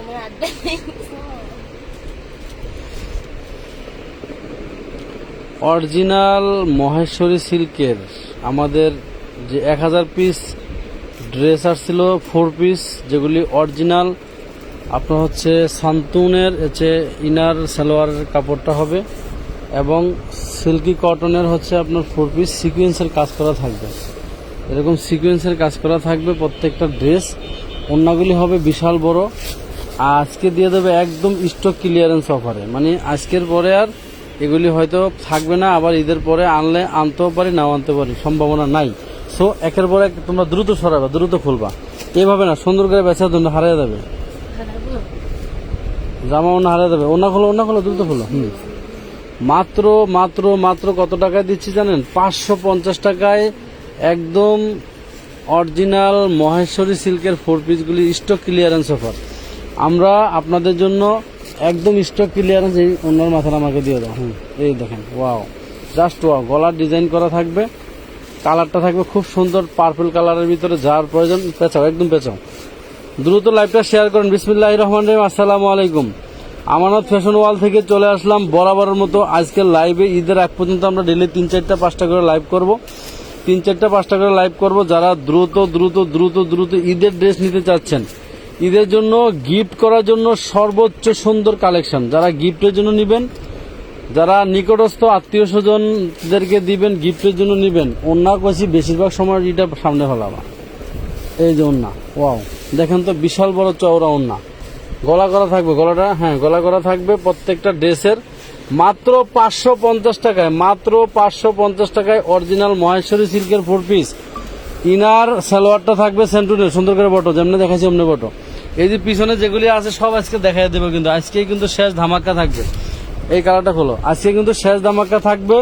আমার আড্ডা। অরিজিনাল মহেশ্বরী সিল্কের আমাদের যে এক হাজার পিস ড্রেস আসছিল ফোর পিস যেগুলি অরিজিনাল আপনার হচ্ছে সান্তুনের হচ্ছে ইনার সালোয়ারের কাপড়টা হবে, এবং সিল্কি কটনের হচ্ছে আপনার ফোর পিস সিকুয়েন্সের কাজ করা থাকবে। এরকম সিকুয়েন্সের কাজ করা থাকবে প্রত্যেকটা ড্রেস অন্যগুলি হবে বিশাল বড়। আজকে দিয়ে দেবে একদম স্টক ক্লিয়ারেন্স অফারে মানে আজকের পরে আর এগুলি হয়তো থাকবে না, আবার ঈদের পরে আনলে আনতেও পারি, নাও আনতে পারি, সম্ভাবনা নাই। সো একের পর তোমরা দ্রুত সরাবে, দ্রুত খুলবা। এভাবে না, সুন্দর করে বেচা তুমি হারিয়ে হারাবো? জামা অন্য হারিয়ে যাবে অন্য খোলো অন্য খোলো, দ্রুত খোলো। হুম। মাত্র মাত্র মাত্র কত টাকায় দিচ্ছি জানেন? পাঁচশো পঞ্চাশ টাকায় একদম অরিজিনাল মহেশ্বরী সিল্কের ফোর পিসগুলি স্টক ক্লিয়ারেন্স অফার আমরা আপনাদের জন্য একদম স্টক ক্লিয়ারেন্স এই অন্যর মাথার আমাকে দিয়ে দাও। হুম, এই দেখেন ওয়াও জাস্ট ওয়াও গলার ডিজাইন করা থাকবে কালারটা থাকবে খুব সুন্দর পার্পল কালারের ভিতরে, যার প্রয়োজন, পেঁচাও, একদম পেঁচাও। দ্রুত লাইভটা শেয়ার করেন। বিসমিল্লাহ রহমান রহিম, আসসালামু আলাইকুম। আমানত ফ্যাশন ওয়াল থেকে চলে আসলাম বরাবরের মতো। আজকের লাইভে ঈদের আগ পর্যন্ত আমরা ডেলি তিন চারটা, পাঁচটা করে লাইভ করব। তিন চারটা, পাঁচটা করে লাইভ করব। যারা দ্রুত দ্রুত দ্রুত দ্রুত ঈদের ড্রেস নিতে চাচ্ছেন ঈদের জন্য গিফট করার জন্য সর্বোচ্চ সুন্দর কালেকশন যারা গিফটের জন্য নেবেন, যারা নিকটস্থ আত্মীয় স্বজনদেরকে দিবেন গিফটের জন্য নেবেন অন্য কছি বেশিরভাগ সময় এটা সামনে ফেলাবা এই যে ওন্না ওয়াও দেখেন তো বিশাল বড় চওড়া ওন্না গলা করা থাকবে, গলাটা হ্যাঁ গলা করা থাকবে প্রত্যেকটা ড্রেসের মাত্র পাঁচশো পঞ্চাশ টাকায়, মাত্র পাঁচশো পঞ্চাশ টাকায় অরিজিনাল মহেশ্বরী সিল্কের ফোর পিস ইনার সালোয়ারটা থাকবে সেন্টুনের সুন্দর করে বটো, যেমনি দেখাচ্ছি অমনি বটো। এই যে পিছনে যেগুলি আছে, সব আজকে দেখাই দেবো কিন্তু। আজকেই কিন্তু শেষ ধামাকা থাকবে। এই কালারটা খোলো। আজকে কিন্তু শেষ ধামাকা থাকবে।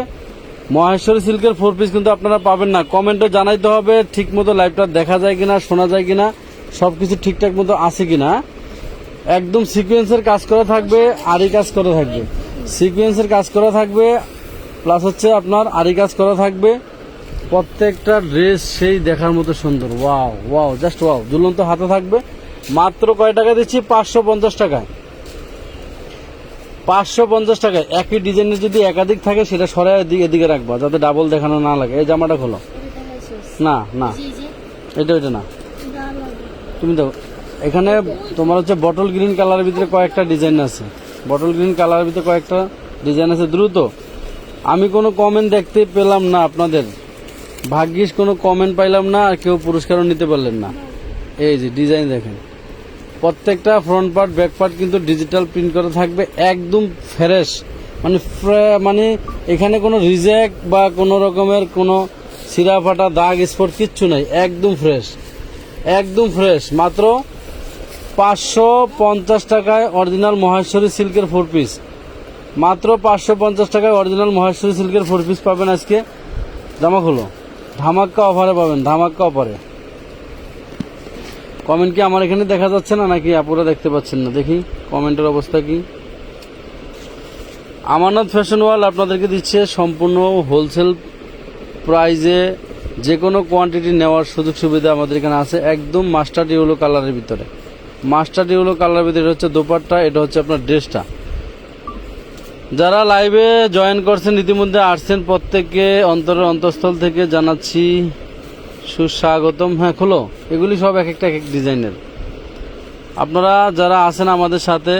মহেশ্বরী সিল্কের ফোর পিস কিন্তু আপনারা পাবেন না। কমেন্টে জানাইতে হবে ঠিক মতো লাইভটা দেখা যায় কিনা, শোনা যায় কিনা সব কিছু ঠিকঠাক মতো আছে কিনা। একদম সিকোয়েন্সের কাজ করা থাকবে আরি কাজ করা থাকবে। সিকোয়েন্সের কাজ করা থাকবে প্লাস হচ্ছে আপনার আরি কাজ করা থাকবে। প্রত্যেকটা ড্রেস সেই দেখার মতো সুন্দর। ওয়াও ওয়াও জাস্ট ওয়াও ঝুলন্ত হাতে থাকবে। মাত্র কয় টাকা দিচ্ছি? পাঁচশো পঞ্চাশ টাকায়। পাঁচশো পঞ্চাশ টাকায়। একই ডিজাইনের যদি একাধিক থাকে সেটা সরাই এদিকে এদিকে রাখবা যাতে ডাবল দেখানো না লাগে। এই জামাটা খোলো। না না। এটা ওইটা না। তুমি দেখো এখানে তোমার হচ্ছে বটল গ্রিন কালারের ভিতরে কয়েকটা ডিজাইন আছে। বটল গ্রিন কালারের ভিতরে কয়েকটা ডিজাইন আছে। দ্রুত আমি কোনো কমেন্ট দেখতে পেলাম না আপনাদের। ভাগ্যিস কোনো কমেন্ট পাইলাম না আর কেউ পুরস্কারও নিতে পারলেন না। এই যে ডিজাইন দেখেন। প্রত্যেকটা ফ্রন্ট পার্ট ব্যাক পার্ট কিন্তু ডিজিটাল প্রিন্ট করা থাকবে, একদম ফ্রেশ মানে মানে এখানে কোনো রিজেক্ট বা কোনো রকমের কোনো সিরা ফাটা দাগ স্পট কিচ্ছু নাই, একদম ফ্রেশ একদম ফ্রেশ মাত্র পাঁচশো পঞ্চাশ টাকায় অরিজিনাল মহেশ্বরী সিল্কের ফোর পিস মাত্র পাঁচশো পঞ্চাশ টাকায় অরিজিনাল মহেশ্বরী সিল্কের ফোর পিস পাবেন আজকে। জামা খুলো। ধামাক্কা অফারে পাবেন, ধামাক্কা অফারে কমেন্ট কি আমার এখানে দেখা যাচ্ছে না নাকি আপুরা দেখতে পাচ্ছেন না? দেখি কমেন্টের অবস্থা কি? আমানত ফ্যাশন ওয়াল আপনাদেরকে দিচ্ছে সম্পূর্ণ হোলসেল প্রাইজে যে কোনো কোয়ান্টিটি নেওয়ার সুযোগ সুবিধা আমাদের এখানে আছে, একদম মাস্টার ইউলো কালারের ভিতরে। মাস্টার ইউলো কালারের ভিতরে হচ্ছে দোপাট্টা, এটা হচ্ছে আপনার ড্রেসটা যারা লাইভে জয়েন করছেন, ইতিমধ্যে আসছেন প্রত্যেককে অন্তরের অন্তঃস্থল থেকে জানাচ্ছি সুস্বাগতম। হ্যাঁ খোলো। এগুলি সব এক একটা এক এক ডিজাইনের। আপনারা যারা আছেন আমাদের সাথে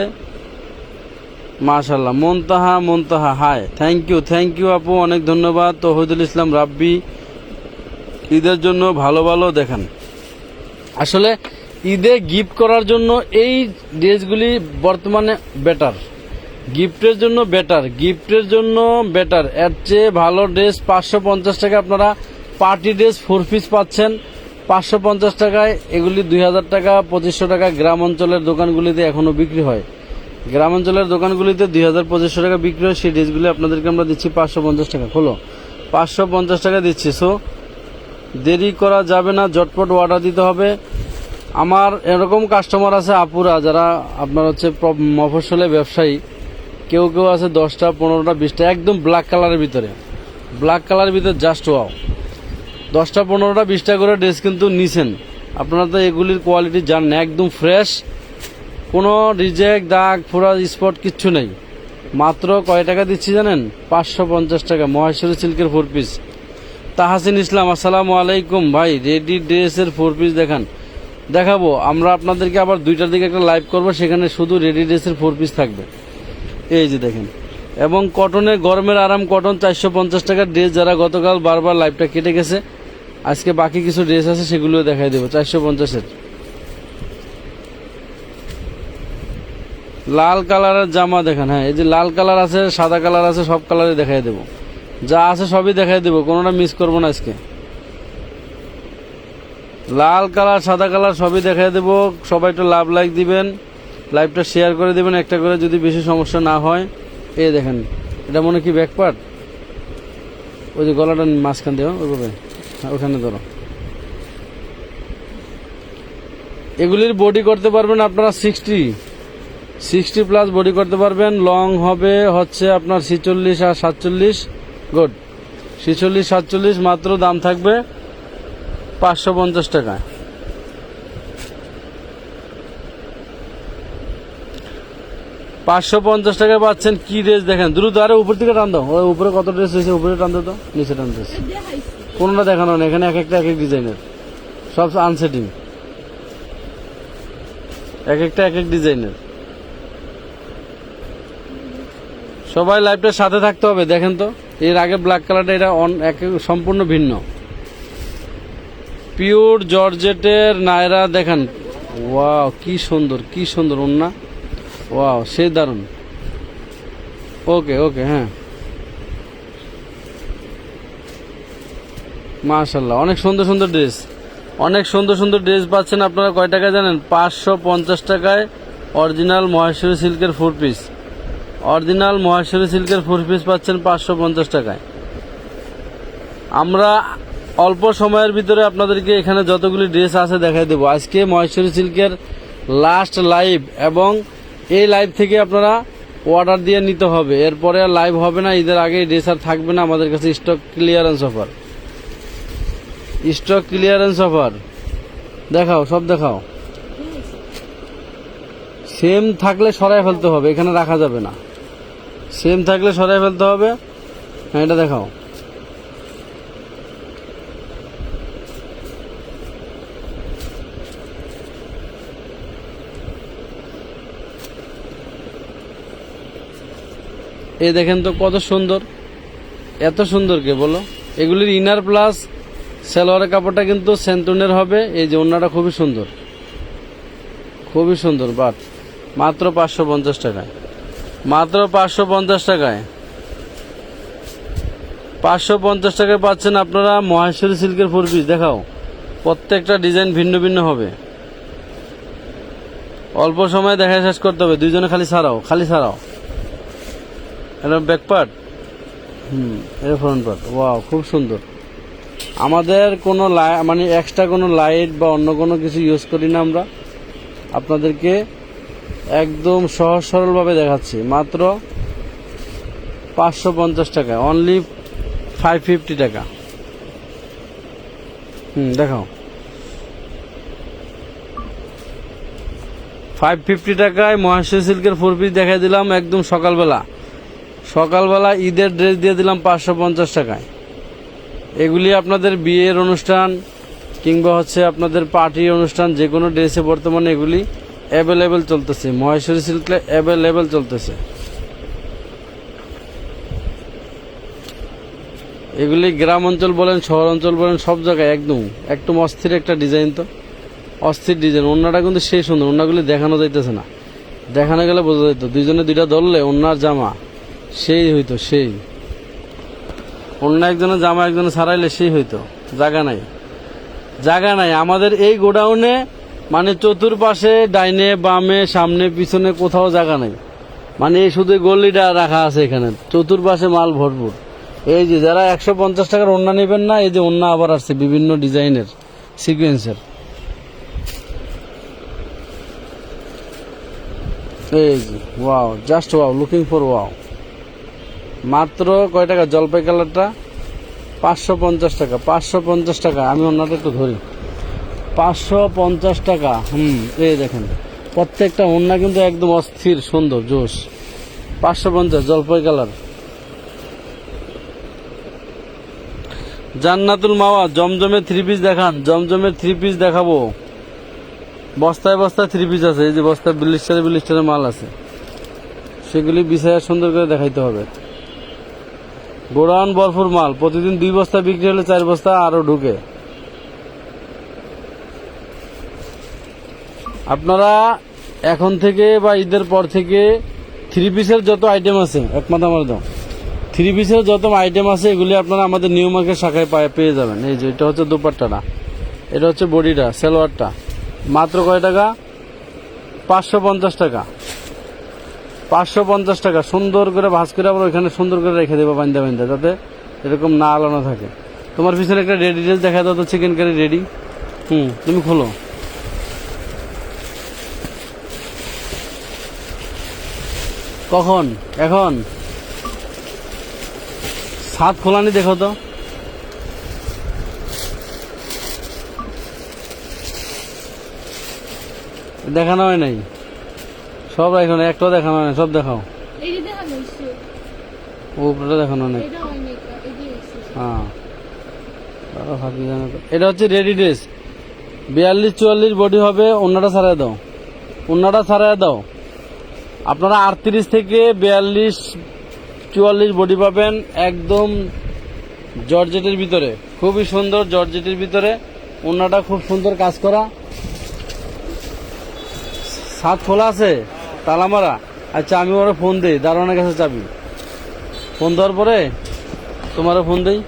মাশাল্লাহ Montaha Montaha hi thank you thank you আপু, অনেক ধন্যবাদ। তহিদুল ইসলাম রাব্বি, ঈদের জন্য ভালো ভালো দেখান। আসলে ঈদে গিফট করার জন্য এই ড্রেসগুলি বর্তমানে বেটার গিফটের জন্য বেটার গিফটের জন্য বেটার এর চেয়ে ভালো ড্রেস পাঁচশো পঞ্চাশ টাকা আপনারা পার্টি ড্রেস ফোর পিস পাচ্ছেন। পাঁচশো পঞ্চাশ টাকায়, এগুলি দুই হাজার টাকা, পঁচিশশো টাকা গ্রাম অঞ্চলের দোকানগুলিতে এখনও বিক্রি হয়। গ্রাম অঞ্চলের দোকানগুলিতে দুই হাজার পঁচিশশো টাকা বিক্রি হয়, সেই ড্রেসগুলি আপনাদেরকে আমরা দিচ্ছি পাঁচশো পঞ্চাশ টাকা। খোলো পাঁচশো পঞ্চাশ টাকা দিচ্ছি। সো দেরি করা যাবে না জটপট অর্ডার দিতে হবে। আমার এরকম কাস্টমার আছে, আপুরা, যারা আপনার হচ্ছে মফসলে ব্যবসায়ী। কেউ কেউ আছে দশটা, পনেরোটা, বিশটা, একদম ব্ল্যাক কালারের ভিতরে। ব্ল্যাক কালারের ভিতরে জাস্ট ওয়াও দশটা পনেরোটা, বিশটা করে ড্রেস কিন্তু নিছেন। আপনারা তো এগুলির কোয়ালিটি জানেন, একদম ফ্রেশ কোনো রিজেক্ট দাগ ফোড়া স্পট কিচ্ছু নেই। মাত্র কয় টাকা দিচ্ছি জানেন? পাঁচশো পঞ্চাশ টাকা, মহেশ্বরী সিল্কের ফোর পিস তাহাসিন ইসলাম, আসসালামু আলাইকুম। ভাই রেডি ড্রেসের ফোর পিস দেখান। দেখাবো, আমরা আপনাদেরকে আবার দুইটার দিকে একটা লাইভ করব, সেখানে শুধু রেডি ড্রেসের ফোর পিস থাকবে। এই যে দেখেন। এবং কটনের গরমের আরাম কটন চারশো পঞ্চাশ টাকার ড্রেস যারা গতকাল বারবার লাইভটা কেটে গেছে আজকে বাকি কিছু ড্রেস আছে, সেগুলো দেখাই দেবো। চারশো পঞ্চাশের লাল কালারের জামা দেখেন হ্যাঁ এই যে লাল কালার আছে, সাদা কালার আছে, সব কালারে দেখাই দেবো। যা আছে সবই দেখাই দেবো, কোনোটা মিস করব না আজকে। লাল কালার সাদা কালার সবই দেখাই দেবো। সবাই একটু লাভ লাইক দিবেন লাইভটা শেয়ার করে দিবেন, একটা করে যদি বেশি সমস্যা না হয়। এই দেখেন, এটা মনে কি ব্যাক পার্ট ওই যে গলাটা মাঝখান দেওয়া ওইভাবে। ওখানে ধরো। এগুলির বডি করতে পারবেন আপনারা সিক্সটি সিক্সটি প্লাস বডি করতে পারবেন লং হবে হচ্ছে আপনার ছিচল্লিশ আর সাতচল্লিশ। গুড ছিচল্লিশ, সাতচল্লিশ মাত্র দাম থাকবে পাঁচশো পঞ্চাশ টাকা পাঁচশো পঞ্চাশ টাকা পাচ্ছেন কি ড্রেস দেখেন? দ্রুত আরে উপর থেকে টান দাও। উপরে কত ড্রেস হয়েছে? উপরে টান দাও তো, নিচে টান ড্রেস কোনটা দেখানো না এখানে এক একটা এক এক ডিজাইনের। সব আনসেটিং এক একটা এক এক ডিজাইনের। সবাই লাইভটার সাথে থাকতে হবে, দেখেন তো। এর আগে ব্ল্যাক কালারটা এটা অন, এক, সম্পূর্ণ ভিন্ন। পিওর জর্জেটের নায়রা, দেখেন। ওয়াও কি সুন্দর কি সুন্দর ওন্না ওয়াও সে দারুণ। ওকে ওকে হ্যাঁ। মাশাল্লাহ অনেক সুন্দর সুন্দর ড্রেস। অনেক সুন্দর সুন্দর ড্রেস পাচ্ছেন আপনারা, কয় টাকা জানেন? পাঁচশো পঞ্চাশ টাকায় অরিজিনাল মহেশ্বরী সিল্কের ফোর পিস অরিজিনাল মহেশ্বরী সিল্কের ফোর পিস পাচ্ছেন পাঁচশো পঞ্চাশ টাকায়। আমরা অল্প সময়ের ভিতরে আপনাদেরকে এখানে যতগুলি ড্রেস আছে দেখাই দেবো। আজকে মহেশ্বরী সিল্কের লাস্ট লাইভ এবং এই লাইভ থেকে আপনারা অর্ডার দিয়ে নিতে হবে। এরপরে আর লাইভ হবে না, ঈদের আগে ড্রেস আর থাকবে না, আমাদের কাছে stock clearance offer stock clearance offer. দেখাও, সব দেখাও। সেম থাকলে সরাই ফেলতে হবে, এখানে রাখা যাবে না। সেম থাকলে সরাই ফেলতে হবে। হ্যাঁ এটা দেখাও। এই দেখেন তো কত সুন্দর। এত সুন্দর কে বলো? এগুলির ইনার প্লাস সালোয়ারের কাপড়টা কিন্তু সেন্টনের হবে। এই যে ওনাটা খুবই সুন্দর। খুবই সুন্দর, বাট মাত্র পাঁচশো পঞ্চাশ টাকায় মাত্র পাঁচশো পঞ্চাশ টাকায়। পাঁচশো পঞ্চাশ টাকায় পাচ্ছেন আপনারা মহেশ্বরী সিল্কের ফোর পিস। দেখাও, প্রত্যেকটা ডিজাইন ভিন্ন ভিন্ন হবে। অল্প সময়ে দেখা শেষ করতে হবে। দুইজনে খালি ছাড়াও খালি ছাড়াও। এটা ব্যাক পার্ট? হুম, এটা ফ্রন্ট পার্ট ওয়াও, খুব সুন্দর। আমাদের কোনো মানে এক্সট্রা কোনো লাইট বা অন্য কোনো কিছু ইউজ করি না আমরা। আপনাদেরকে একদম সহজ সরলভাবে দেখাচ্ছি। মাত্র পাঁচশো পঞ্চাশ টাকা অনলি ফাইভ ফিফটি টাকা। হুম, দেখাও। ফাইভ ফিফটি টাকায় মহেশ্বরী সিল্কের ফোর পিস দেখাই দিলাম একদম সকালবেলা। সকালবেলা ঈদের ড্রেস দিয়ে দিলাম পাঁচশো পঞ্চাশ টাকায়। এগুলি আপনাদের বিয়ের অনুষ্ঠান কিংবা হচ্ছে আপনাদের পার্টি অনুষ্ঠান যে কোনো ড্রেসে বর্তমানে এগুলি অ্যাভেলেবেল চলতেছে। মহেশ্বরী সিল্কে অ্যাভেলেবেল চলতেছে। এগুলি গ্রাম অঞ্চল বলেন, শহর অঞ্চল বলেন, সব জায়গায় একদম। একদম অস্থির একটা ডিজাইন তো। অস্থির ডিজাইন অন্যটা কিন্তু সেই সুন্দর। অন্যগুলি দেখানো যাইতেছে না। দেখানো গেলে বোঝা যেত দুইজনে দুইটা ধরলে অন্যার জামা। সেই হইতো, সেই। অন্য একজনের জামা একজনে ছাড়াইলে সেই হইতো। জায়গা নাই। জায়গা নাই। আমাদের এই গোডাউনে মানে চতুর্পাশে ডাইনে, বামে, সামনে, পিছনে কোথাও জায়গা নাই। মানে এই শুধু গল্লিটা রাখা আছে এখানে। চতুর্পাশে মাল ভরপুর। এই যে যারা একশো পঞ্চাশ টাকার ওন্না নেবেন না, এই যে ওন্না আবার আসছে বিভিন্ন ডিজাইনের, সিকোয়েন্সের। এই যে wow just wow looking for wow মাত্র কয় টাকা জলপাই কালারটা? পাঁচশো পঞ্চাশ টাকা, পাঁচশো পঞ্চাশ টাকা। আমি অন্যটা একটু ধরি। পাঁচশো পঞ্চাশ টাকা, হুম, এই দেখেন। প্রত্যেকটা ওন্না কিন্তু একদম অস্থির, সুন্দর, জোশ। পাঁচশো পঞ্চাশ, জলপাই কালার। জান্নাতুল মাওয়া জমজমের থ্রি পিস দেখান। জমজমের থ্রি পিস দেখাবো। বস্তায় বস্তায় থ্রি পিস আছে। এই যে বস্তায় বিলিস্টারে বিলিস্টারে মাল আছে। সেগুলি বিছায়া সুন্দর করে দেখাইতে হবে। গোডাউন ভরপুর মাল। প্রতিদিন দুই বস্তা বিক্রি হলে চার বস্তা আরও ঢুকে। আপনারা এখন থেকে বা ঈদের পর থেকে থ্রি পিসের যত আইটেম আছে, এক মাথা মার দাও। থ্রি পিসের যত আইটেম আছে, এগুলি আপনারা আমাদের নিউ মার্কেট শাখায় পায়- পেয়ে যাবেন। এই যে, এটা হচ্ছে দুপাট্টাটা। এটা হচ্ছে বডিটা, সালোয়ারটা। মাত্র কয় টাকা? পাঁচশো পঞ্চাশ টাকা। পাঁচশো পঞ্চাশ টাকা। সুন্দর করে ভাজ করে আবার ওইখানে সুন্দর করে রেখে দেবো বান্দা বান্দা, যাতে এরকম না আলানো থাকে। তোমার পিছনে একটা রেডি ড্রেস দেখা দাও তো চিকেন কারি রেডি হুম, তুমি খোলো। কখন? এখন? সাত খোলানি দেখো তো। দেখানো হয় নাই? সব এখন একটাও দেখানো না সব দেখাও। উপরেটা দেখানো নেই। হ্যাঁ এটা হচ্ছে রেডি ড্রেস। বিয়াল্লিশ চুয়াল্লিশ বডি হবে অন্যটা ছাড়াই দাও। অন্যটা ছাড়াই দাও। আপনারা আটত্রিশ থেকে বিয়াল্লিশ চুয়াল্লিশ বডি পাবেন একদম জর্জেটের ভিতরে। খুবই সুন্দর জর্জেটের ভিতরে। অন্যটা খুব সুন্দর কাজ করা। সাত খোলা আছে। তালা মারা আচ্ছা আমি ওরা ফোন দিই, দারোয়ানের কাছে চাবি। ফোন দেওয়ার পরে তোমারও ফোন দেই।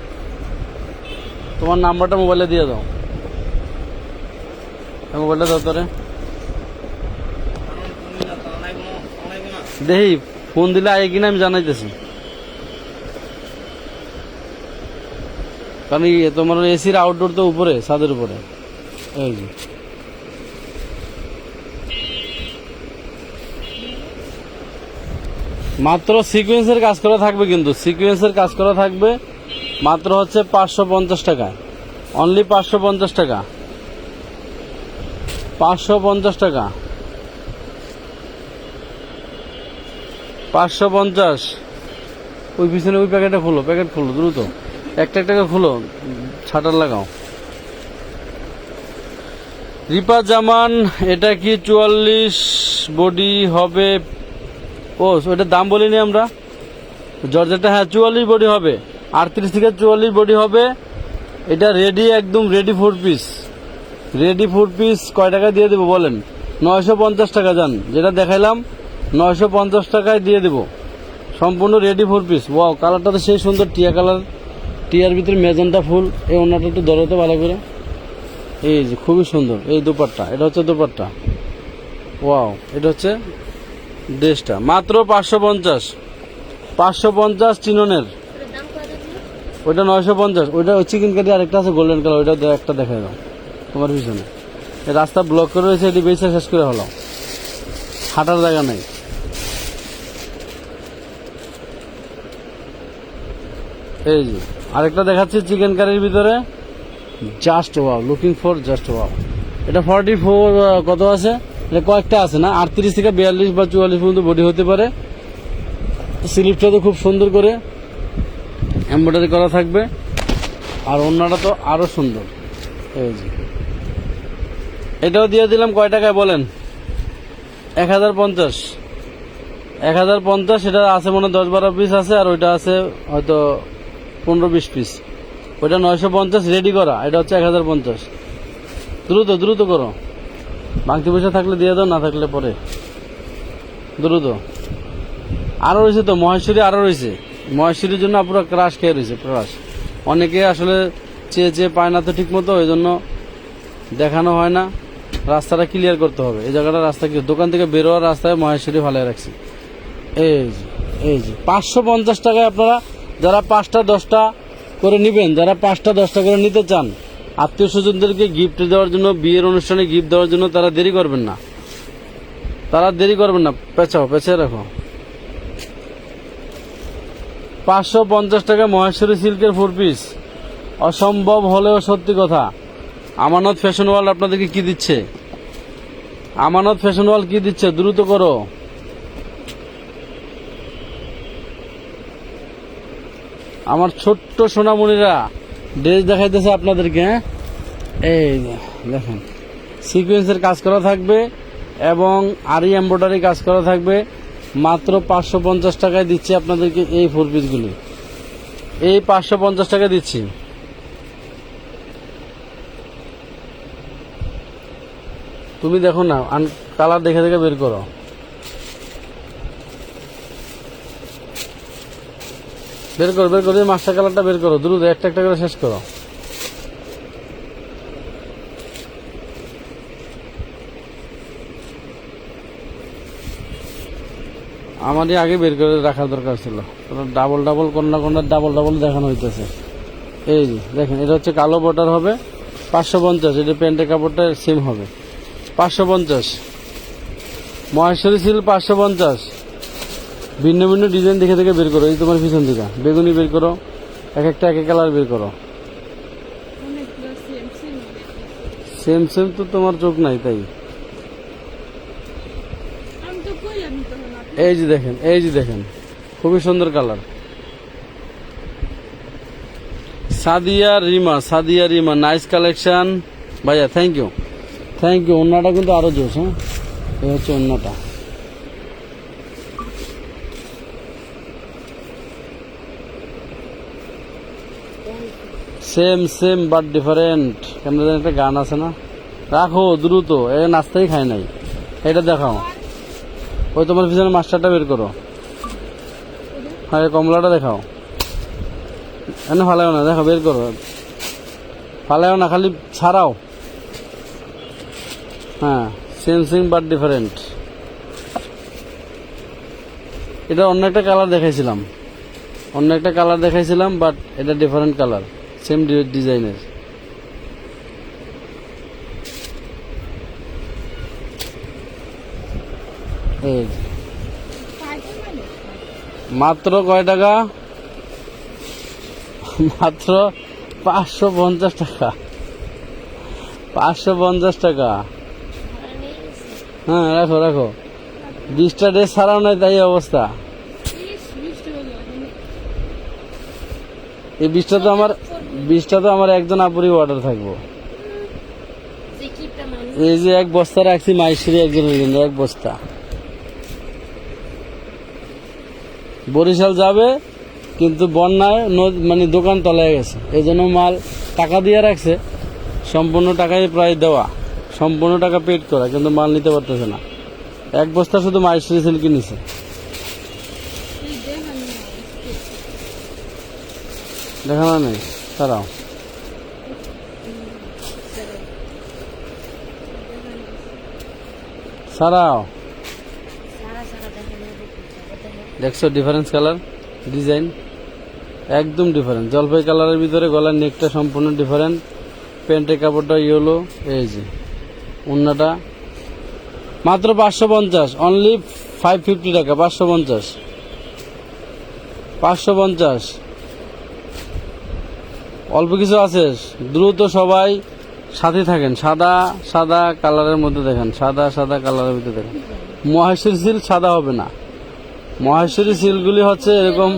তোমার নাম্বারটা মোবাইলে দিয়ে দাও। মোবাইলটা দাও তোরে। দেখি ফোন দিলে আগে কিনা আমি জানাইতেছি। কারণ তোমার এসির আউটডোর তো উপরে, ছাদের উপরে। এই মাত্র সিকোয়েন্সের কাজ করা থাকবে কিন্তু সিকোয়েন্সের কাজ করা থাকবে মাত্র হচ্ছে পাঁচশো পঞ্চাশ টাকা। অনলি পাঁচশো পঞ্চাশ টাকা। পাঁচশো পঞ্চাশ টাকা। পাঁচশো পঞ্চাশ। ওই পিছনে ওই প্যাকেটটা খুলো প্যাকেট খুলো, দ্রুত। একটা একটা করে খুলো, ছাটার লাগাও। রিপা জামান, এটা কি চুয়াল্লিশ বডি হবে ও ওইটার দাম বলিনি আমরা। জর্জেটটা হ্যাঁ চুয়াল্লিশ বডি হবে। আটত্রিশ থেকে চুয়াল্লিশ বডি হবে। এটা রেডি একদম ready four piece ready four piece কয় টাকা দিয়ে দেবো বলেন? নয়শো পঞ্চাশ টাকা যান। যেটা দেখাইলাম, নয়শো পঞ্চাশ টাকায় দিয়ে দেবো। সম্পূর্ণ রেডি ফোর পিস ওয়াও কালারটা তো সেই সুন্দর টিয়া কালার টিয়ার ভিতরে মেজেন্টা ফুল। এই ওনাটা একটু ধরো তো ভালো করে। এই যে খুবই সুন্দর। এই দুপাট্টা, এটা হচ্ছে দুপাট্টা। ওয়াও এটা হচ্ছে ড্রেসটা মাত্র পাঁচশো পঞ্চাশ। পাঁচশো পঞ্চাশ চিননের। ওইটা নয়শো পঞ্চাশ। ওইটা ওই চিকেন কারি আরেকটা আছে গোল্ডেন কালার ওইটা একটা দেখা দাও তোমার পিছনে। রাস্তা ব্লক করে রয়েছে, এটি বেসে শেষ করে হলো। হাঁটার জায়গা নেই। এই যে, আরেকটা দেখাচ্ছি চিকেন কারির ভিতরে। Just wow looking for just wow এটা ফর্টি ফোর কত আছে? কয়েকটা আছে না? আটত্রিশ থেকে বিয়াল্লিশ বা চুয়াল্লিশ পর্যন্ত বডি হতে পারে। স্লিপটা তো খুব সুন্দর করে এমব্রয়ডারি করা থাকবে। আর অন্যটা তো আরও সুন্দর। এটাও দিয়ে দিলাম কয় টাকায় বলেন? এক হাজার পঞ্চাশ। এক হাজার পঞ্চাশ, এটা আছে মনে দশ বারো পিস আছে, আর ওইটা আছে হয়তো পনেরো বিশ পিস ওইটা নয়শো পঞ্চাশ রেডি করা, এটা হচ্ছে এক হাজার পঞ্চাশ। দ্রুত দ্রুত করো। বাংতি পয়সা থাকলে দিয়ে দাও, না থাকলে পরে। দ্রুত। আরও রয়েছে তো, মহেশ্বরী আরও রয়েছে। মহেশ্বরীর জন্য পুরো ক্রাশ খেয়ে রয়েছে, ক্রাশ। অনেকে আসলে চেয়ে চেয়ে পায় না তো ঠিক মতো ওই জন্য দেখানো হয় না। রাস্তাটা ক্লিয়ার করতে হবে। এই জায়গাটা রাস্তা কি? দোকান থেকে বেরোয়ার রাস্তায় মহেশ্বরী ভালো রাখছি। এই যে এই যে, পাঁচশো পঞ্চাশ টাকায় আপনারা যারা পাঁচটা, দশটা করে নেবেন, যারা পাঁচটা, দশটা করে নিতে চান আত্মীয় স্বজনদেরকে গিফট দেওয়ার জন্য, বিয়ের অনুষ্ঠানে গিফট দেওয়ার জন্য তারা দেরি করবেন না। তারা দেরি করবেন না। পেঁচাও, পেঁচে রাখো। পাঁচশো পঞ্চাশ টাকা মহেশ্বরী সিল্কের ফোর পিস অসম্ভব হলেও সত্যি কথা। আমানত ফ্যাশন ওয়ার্ল্ড আপনাদেরকে কি দিচ্ছে? আমানত ফ্যাশন ওয়াল কি দিচ্ছে? দ্রুত করো। আমার ছোট্ট সোনামণিরা ড্রেস দেখাইতেছে আপনাদেরকে হ্যাঁ? এই দেখেন, সিকোয়েন্সের কাজ করা থাকবে এবং আরি এম্ব্রয়ডারি কাজ করা থাকবে। মাত্র পাঁচশো পঞ্চাশ টাকায় দিচ্ছি আপনাদেরকে এই ফোর পিসগুলি এই পাঁচশো পঞ্চাশ টাকা দিচ্ছি। তুমি দেখো না কালার দেখে দেখে বের করো। বের করো বের করো মাস্টার কালারটা বের করো, দ্রুত একটা একটা করে শেষ করো। আমারই আগে বের করে রাখার দরকার ছিল। ডাবল ডাবল কোনটা কোনটা ডাবল ডাবল দেখানো হইতেছে। এই যে, দেখেন, এটা হচ্ছে কালো বর্ডার হবে, পাঁচশো পঞ্চাশ এটা প্যান্টের কাপড়টা সেম হবে। পাঁচশো পঞ্চাশ। মহেশ্বরী সিল পাঁচশো পঞ্চাশ। ভিন্ন ভিন্ন ডিজাইন দেখে দেখে বের করো এই তোমার পিছন দিকে। বেগুনি বের করো এক একটা এক এক কালার বের করো। সেম সেম তো তোমার চোখ নাই তাই। এই যে দেখেন এই যে দেখেন খুবই সুন্দর colour Sadia Rima Sadia Rima nice collection ভাইয়া থ্যাংক ইউ থ্যাংক ইউ অন্যটা কিন্তু আরও জোস হ্যাঁ? এই হচ্ছে অন্যটা সেম সেম বাট ডিফারেন্ট কেন একটা গান আছে না? রাখো, দ্রুত। এ নাস্তাই খায় নাই। এটা দেখাও। ওই তোমার পিছনে মাস্টারটা বের করো। হ্যাঁ কমলাটা দেখাও। এনে ফালাও না, দেখো, বের করো। ফালাও না, খালি ছাড়াও। হ্যাঁ সেম সেম বাট ডিফারেন্ট এটা অন্য একটা কালার দেখাইছিলাম। অন্য একটা কালার দেখাইছিলাম বাট এটা ডিফারেন্ট কালার সেম ডিজাইনের মাত্র কয় টাকা? মাত্র পাঁচশো পঞ্চাশ টাকা। পাঁচশো পঞ্চাশ টাকা। হ্যাঁ রাখো রাখো। বিশটা ড্রেস ছাড়াও নাই, তাই অবস্থা বিশ বিশটা হলো মানে এই বিশটা তো আমার বিশটা তো আমার একজন আপুরই অর্ডার থাকব। এই যে এক বস্তা রাখছি মাইশ্রী একজনের জন্য এক বস্তা। বরিশাল যাবে, কিন্তু বন্যায় মানে দোকান তলায় গেছে। এই জন্য মাল টাকা দিয়ে রাখছে, সম্পূর্ণ টাকাই প্রায় দেওয়া। সম্পূর্ণ টাকা পেড করা, কিন্তু মাল নিতে পারতেছে না। এক বস্তা শুধু মাইশ্রী সিল্কি নিছে এই দেখান না দেখানো নেই? তারাও সারাও। সারা সারা দেখছ ডিফারেন্স কালার ডিজাইন একদম ডিফারেন্ট জলপাই কালারের ভিতরে গলার নেকটা সম্পূর্ণ ডিফারেন্ট প্যান্টের কাপড়টা ইয়েলো এই যে, উন্নাটা। মাত্র পাঁচশো পঞ্চাশ অনলি ফাইভ ফিফটি টাকা, পাঁচশো পঞ্চাশ। পাঁচশো পঞ্চাশ। অল্প কিছু আছে। দ্রুত সবাই সাথে থাকেন। সাদা সাদা কালারের মধ্যে দেখেন। সাদা সাদা কালারের মধ্যে দেখেন। মহেশ্বরী সিল সাদা হবে না। মহেশ্বরী সিলগুলি হচ্ছে এরকম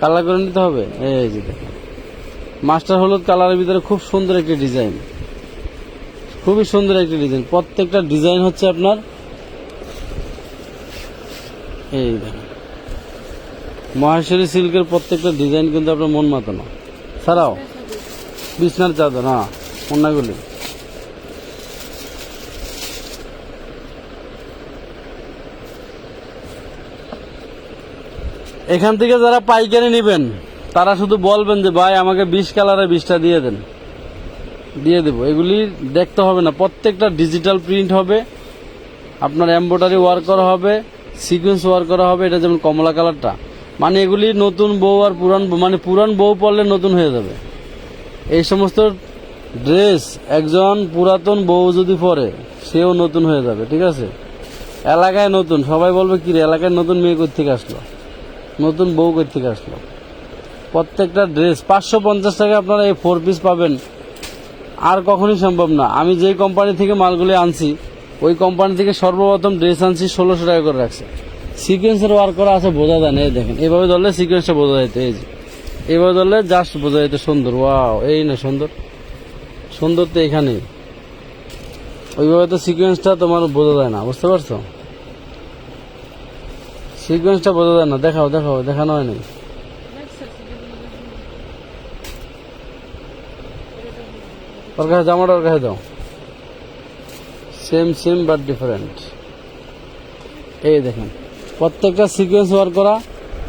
কালার করে নিতে হবে। এই যে দেখেন। মাস্টার হলুদ কালারের ভিতরে খুব সুন্দর একটি ডিজাইন। খুবই সুন্দর একটি ডিজাইন। প্রত্যেকটা ডিজাইন হচ্ছে আপনার এই দেখেন। মহেশ্বরী সিল্কের প্রত্যেকটা ডিজাইন কিন্তু আপনার মন মাতানো। ছাড়াও, বিছনার চাদর হ্যাঁ অন্যগুলি এখান থেকে যারা পাইকারি নেবেন, তারা শুধু বলবেন যে, ভাই, আমাকে বিশ কালারে বিশটা দিয়ে দেন। দিয়ে দেবো। এগুলি দেখতে হবে না। প্রত্যেকটা ডিজিটাল প্রিন্ট হবে। আপনার এম্ব্রয়ডারি ওয়ার্ক করা হবে সিকোয়েন্স ওয়ার্ক করা হবে। এটা যেমন কমলা কালারটা। মানে এগুলি নতুন বউ আর পুরান মানে পুরান বউ পড়লে নতুন হয়ে যাবে। এই সমস্ত ড্রেস একজন পুরাতন বউ যদি পরে, সেও নতুন হয়ে যাবে, ঠিক আছে? এলাকায় নতুন, সবাই বলবে কি রে এলাকায় নতুন মেয়ে থেকে আসলো? নতুন বউ থেকে আসলো? প্রত্যেকটা ড্রেস পাঁচশো পঞ্চাশ টাকা আপনারা এই ফোর পিস পাবেন। আর কখনোই সম্ভব না। আমি যেই কোম্পানি থেকে মালগুলি আনছি, ওই কোম্পানি থেকে সর্বপ্রথম ড্রেস আনছি, ষোলোশো টাকা করে রাখছে। সিকোয়েন্সের ওয়ার্ক করা আছে, বোঝা যায় না দেখেন। এভাবে ধরলে সিকোয়েন্সটা বোঝা যেত এই যে। এভাবে ধরলে জাস্ট বোঝা যেত সুন্দর ওয়াও এই না সুন্দর। সুন্দর তো এখানেই। ওইভাবে তো সিকোয়েন্সটা তোমার বোঝা যায় না, বুঝতে পারছ? সিকোয়েন্সটা বোঝা যায় না, দেখাও দেখাও, দেখানো হয় নাই। ওর কাছে জামাটা ওর কাছে দাও। সেম সেম বাট ডিফারেন্ট এই দেখেন। প্রত্যেকটা সিকোয়েন্স ওয়ার্ক করা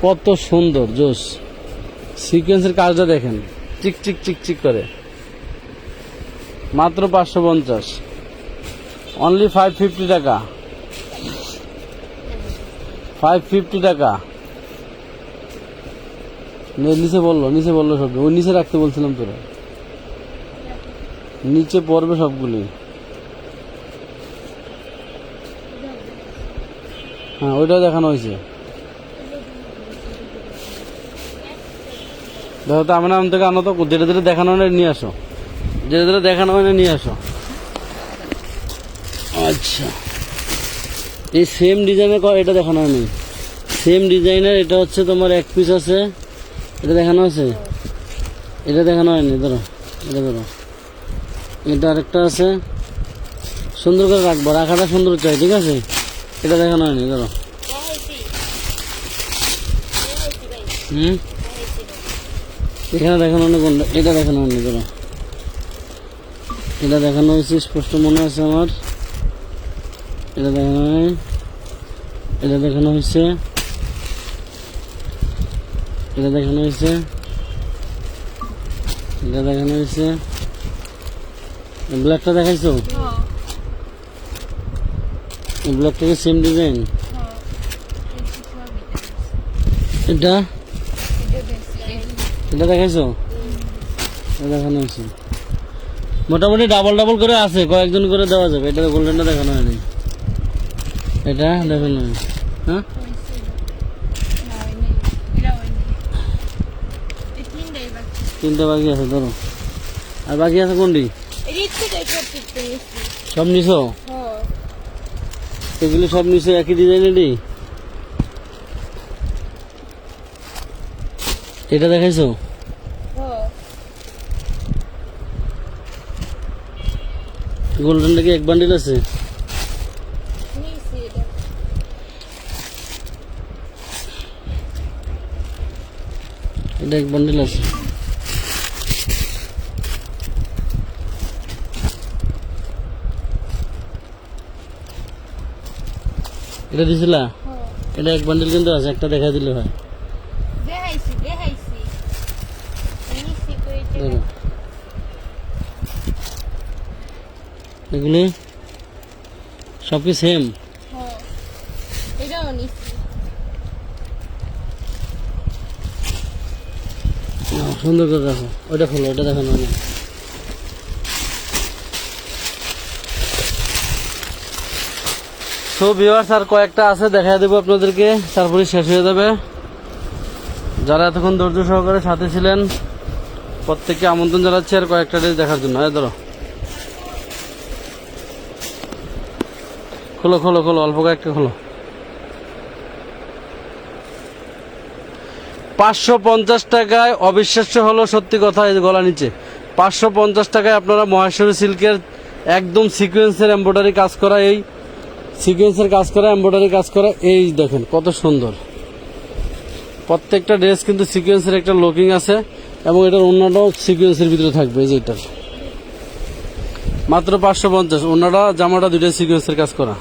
কত সুন্দর জোস সিকোয়েন্সের কাজটা দেখেন চিক চিক চিক চিক করে। মাত্র পাঁচশো পঞ্চাশ। অনলি ফাইভ ফিফটি টাকা। ফাইভ ফিফটি টাকা। নিচে বলল নিচে বলল সবগুলো। ওই নিচে রাখতে বলছিলাম তোরা। নিচে পড়বে সবগুলি হ্যাঁ ওইটাও দেখানো হয়েছে। দেখো তো, আমার নাম থেকে আনো তো যেটা যেটা দেখানো হয় নিয়ে আসো। যেটা যেটা দেখানো হয় নিয়ে আসো। আচ্ছা। এই সেম ডিজাইনের এটা দেখানো হয়নি। সেম ডিজাইনের এটা হচ্ছে তোমার এক পিস আছে। এটা দেখানো আছে এটা দেখানো হয়নি, ধরো। এটা ধরো। এটা আরেকটা আছে। সুন্দর করে রাখব, রাখাটা সুন্দর চাই, ঠিক আছে? এটা দেখানো হয়নি ধরো হুম? এখানে দেখানো হয়নি কোনটা এটা দেখানো হয়নি ধরো এটা দেখানো হয়েছে, স্পষ্ট মনে আছে আমার। এটা দেখানো হয়। এটা দেখানো হয়েছে। এটা দেখানো হয়েছে। এটা দেখানো হয়েছে। ব্ল্যাকটা দেখাইছো? ব্ল্যাকটা কি সেম ডিজাইন এটা? এটা দেখাইছো? এটা দেখানো হয়েছে। মোটামুটি ডাবল ডাবল করে আছে কয়েকজন করে দেওয়া যাবে। এটা গোল্ডেনটা দেখানো হয়নি। এটা দেখানো হয় হ্যাঁ? তিনটা বাকি আছে ধরো। আর বাকি আছে কোনটি? সব নিছো? এগুলি সব নিছো একই ডিজাইনেরই এটা দেখাইছো? গোল্ডেনটা কি এক বান্ডিল আছে? এটা। এক বান্ডিল আছে। এটা দিছিলা? এটা এক বান্ডিল কিন্তু আছে একটা দেখা দিলে হয়। দেখো। এগুলি সব কি সেম এটাও নিচ্ছি সুন্দর করে রাখো ওটা খোলো ওটা দেখানো না। সো ভিউয়ার্স আর কয়েকটা আছে দেখা দেবো আপনাদেরকে। তারপরে শেষ হয়ে যাবে। যারা এতক্ষণ ধৈর্য সহকারে সাথে ছিলেন, প্রত্যেককে আমন্ত্রণ জানাচ্ছি আর কয়েকটা ড্রেস দেখার জন্য। হ্যাঁ ধরো। খোলো খোলো খোলো, অল্প কয়েকটা খোলো। পাঁচশো পঞ্চাশ টাকায় অবিশ্বাস্য হলো সত্যি কথা গলা নিচে। পাঁচশো পঞ্চাশ টাকায় আপনারা মহেশ্বরী সিল্কের একদম সিকোয়েন্সের এম্ব্রয়ডারি কাজ করা এই সিকোয়েন্সের কাজ করা এম্ব্রয়ডারি কাজ করা, এই দেখেন কত সুন্দর। প্রত্যেকটা ড্রেস কিন্তু সিকোয়েন্সের একটা লুকিং আছে এবং এটার অন্যটাও সিকোয়েন্সের ভিতরে থাকবে, এই যে এটার। মাত্র পাঁচশো পঞ্চাশ অন্যটা জামাটা দুইটা সিকোয়েন্সের কাজ করা।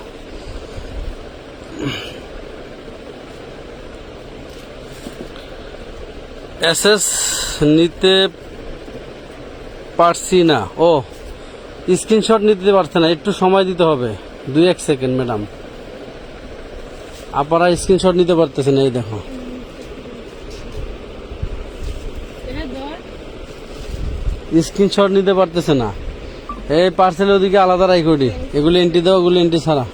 এসএস নিতে পারছি না। ও, স্ক্রিনশট নিতে পারছে না, একটু সময় দিতে হবে। দুই এক সেকেন্ড, ম্যাডাম। আপনারা স্ক্রিনশট নিতে পারতেছে না এই দেখো। স্ক্রিনশট নিতে পারতেছে না। এই পার্সেল ওদিকে আলাদা রাইকোডি এগুলি এন্ট্রি দাও ওগুলি এন্ট্রি ছাড়া।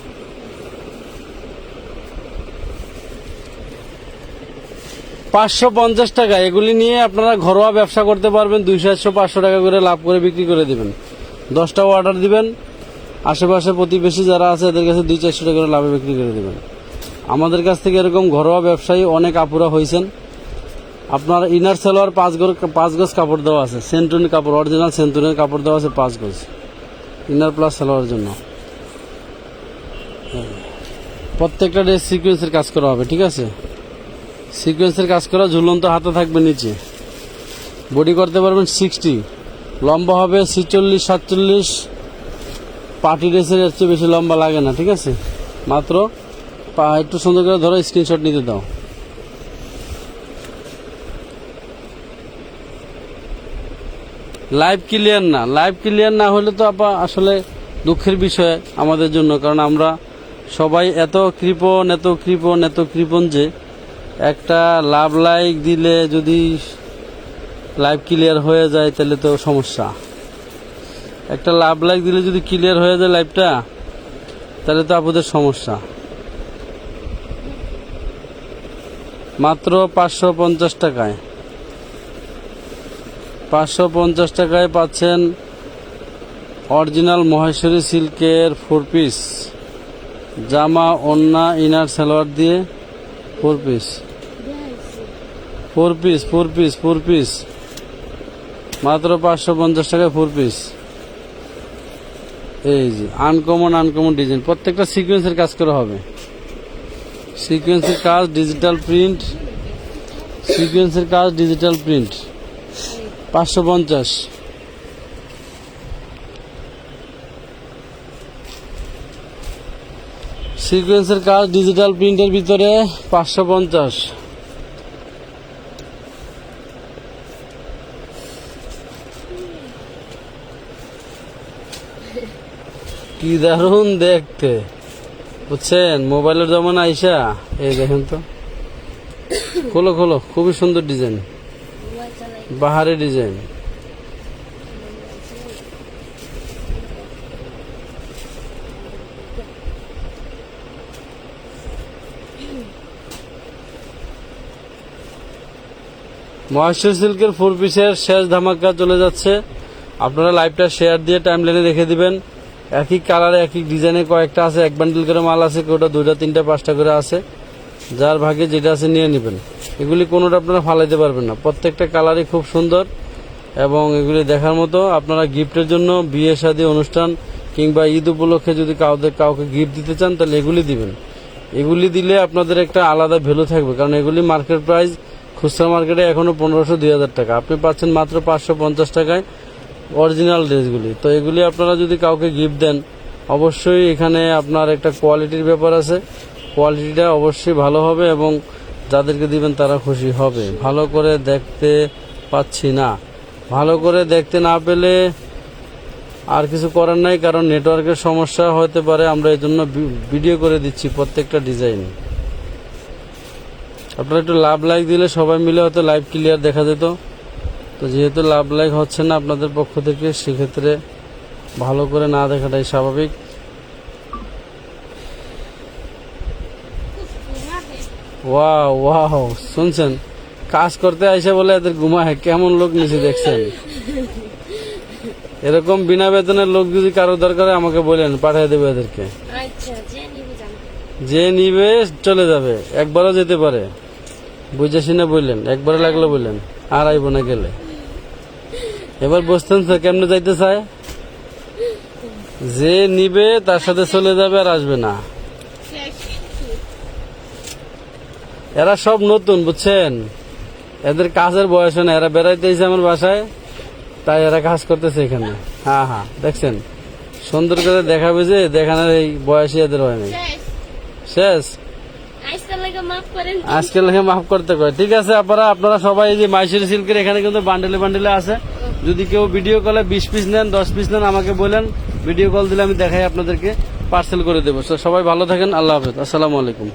পাঁচশো পঞ্চাশ টাকা, এগুলি নিয়ে আপনারা ঘরোয়া ব্যবসা করতে পারবেন। দুইশো একশো পাঁচশো টাকা করে লাভ করে বিক্রি করে দিবেন। দশটা অর্ডার দিবেন। আশেপাশে প্রতিবেশী যারা আছে, এদের কাছে দুই চারশো টাকা করে লাভে বিক্রি করে দেবেন। আমাদের কাছ থেকে এরকম ঘরোয়া ব্যবসায়ী অনেক আপুরা হয়েছেন আপনার ইনার সেলোয়ার পাঁচ গজ পাঁচ গজ কাপড় দেওয়া আছে। সেন্টুনি কাপড় অরিজিনাল সেন্টুনের কাপড় দেওয়া আছে পাঁচ গজ। ইনার প্লাস সেলোয়ার জন্য। প্রত্যেকটা ড্রেস সিকোয়েন্সের কাজ করা হবে, ঠিক আছে? সিকোয়েন্সের কাজ করা ঝুলন্ত হাতে থাকবে নিচে। বডি করতে পারবেন সিক্সটি লম্বা হবে ছিচল্লিশ, সাতচল্লিশ। পার্টি ড্রেসের এর চেয়ে বেশি লম্বা লাগে না, ঠিক আছে? মাত্র একটু সুন্দর করে ধরো স্ক্রিনশট নিতে দাও। লাইভ ক্লিয়ার না। লাইভ ক্লিয়ার না হলে তো আপা আসলে দুঃখের বিষয় আমাদের জন্য, কারণ আমরা সবাই এত কৃপণ এত কৃপণ এত কৃপণ যে একটা লাভ লাইক দিলে যদি লাইভ ক্লিয়ার হয়ে যায় তাহলে তো সমস্যা। একটা লাভ লাইক দিলে যদি ক্লিয়ার হয়ে যায় লাইভটা তাহলে তো আপনাদের সমস্যা। মাত্র পাঁচশো পঞ্চাশ টাকায়। পাঁচশো পঞ্চাশ টাকায় পাচ্ছেন অরিজিনাল মহেশ্বরী সিল্কের ফোর পিস জামা, ওন্না, ইনার, সালোয়ার দিয়ে four piece four piece four piece four piece মাত্র পাঁচশো পঞ্চাশ টাকায় ফোর পিস এই যে আনকমন আনকমন ডিজাইন প্রত্যেকটা সিকোয়েন্সের কাজ করা হবে। সিকোয়েন্সের কাজ ডিজিটাল প্রিন্ট সিকোয়েন্সের কাজ ডিজিটাল প্রিন্ট পাঁচশো পঞ্চাশ। সিকোয়েন্সের কাজ ডিজিটাল প্রিন্টের ভিতরে পাঁচশো পঞ্চাশ। কি দারুণ দেখতে। বুঝছেন? মোবাইলের যেমন আইসা, এই দেখেন তো। খোলো খোলো, খুবই সুন্দর ডিজাইন। বাহারি ডিজাইন। মহেশ্বর সিল্কের ফোর পিসের শেষ ধামাকা চলে যাচ্ছে। আপনারা লাইভটা শেয়ার দিয়ে টাইম লাইনে রেখে দিবেন। একই কালারে, একই ডিজাইনে কয়েকটা আছে, এক বান্ডিল করে মাল আছে কেউটা দুইটা, তিনটা, পাঁচটা করে আছে। যার ভাগে যেটা আছে নিয়ে নেবেন। এগুলি কোনোটা আপনারা ফালাইতে পারবেন না। প্রত্যেকটা কালারই খুব সুন্দর এবং এগুলি দেখার মতো আপনারা গিফটের জন্য বিয়ে, শাদী, অনুষ্ঠান কিংবা ঈদ উপলক্ষে যদি কাউকে কাউকে গিফট দিতে চান, তাহলে এগুলি দিবেন। এগুলি দিলে আপনাদের একটা আলাদা ভ্যালু থাকবে, কারণ এগুলি মার্কেট প্রাইস খুচরা মার্কেটে এখনও পনেরোশো, দুই হাজার টাকা। আপনি পাচ্ছেন মাত্র পাঁচশো পঞ্চাশ টাকায় অরিজিনাল ড্রেসগুলি তো এগুলি আপনারা যদি কাউকে গিফট দেন, অবশ্যই এখানে আপনার একটা কোয়ালিটির ব্যাপার আছে। কোয়ালিটিটা অবশ্যই ভালো হবে এবং যাদেরকে দিবেন তারা খুশি হবে। ভালো করে দেখতে পাচ্ছি না। ভালো করে দেখতে না পেলে আর কিছু করার নাই, কারণ নেটওয়ার্কের সমস্যা হতে পারে। আমরা এই জন্য ভিডিও করে দিচ্ছি প্রত্যেকটা ডিজাইন আপনারা একটু লাভ লাইক দিলে সবাই মিলে হয়তো লাইভ ক্লিয়ার দেখা যেত। তো যেহেতু লাভ লাইক হচ্ছে না আপনাদের পক্ষ থেকে সেক্ষেত্রে ভালো করে না দেখাটাই স্বাভাবিক। ওয়াও ওয়াও শুনছেন? কাজ করতে আইসে বলে এদের ঘুমায় কেমন লোক নিচে দেখছেন? এরকম বিনা বেতনের লোক যদি কারও দরকার হয় আমাকে বলেন পাঠিয়ে দেবে এদেরকে। আচ্ছা যে নিবো চলে যাবে একবারও যেতে পারে। বুঝে শুনে বললেন একবারে লাগল বললেন আর আইব না গেলে। এবার বুঝতেন তো কেমনে যাইতে চায়? যে নিবে তার সাথে চলে যাবে আর আসবে না। এরা সব নতুন বুঝছেন? এদের কাজের বয়স না এরা বেড়াইতে এসে আমার বাসায় তাই এরা কাজ করতেছে এখানে। হ্যাঁ হ্যাঁ দেখছেন? সুন্দর করে দেখাবে যে দেখানোর এই বয়সী এদের হয় নাই। শেষ। আজকে লেখে মাফ করতে কয়। ঠিক আছে আপনারা আপনারা সবাই এই যে মাইসুরি সিল্কের এখানে কিন্তু বান্ডেলে বান্ডেলে আছে। যদি কেউ ভিডিও কলে বিশ পিস নেন, দশ পিস নেন, আমাকে বলেন ভিডিও কল দিলে আমি দেখাই আপনাদেরকে পার্সেল করে দেবো। সবাই ভালো থাকেন, আল্লাহ হাফেজ। আসসালামু আলাইকুম।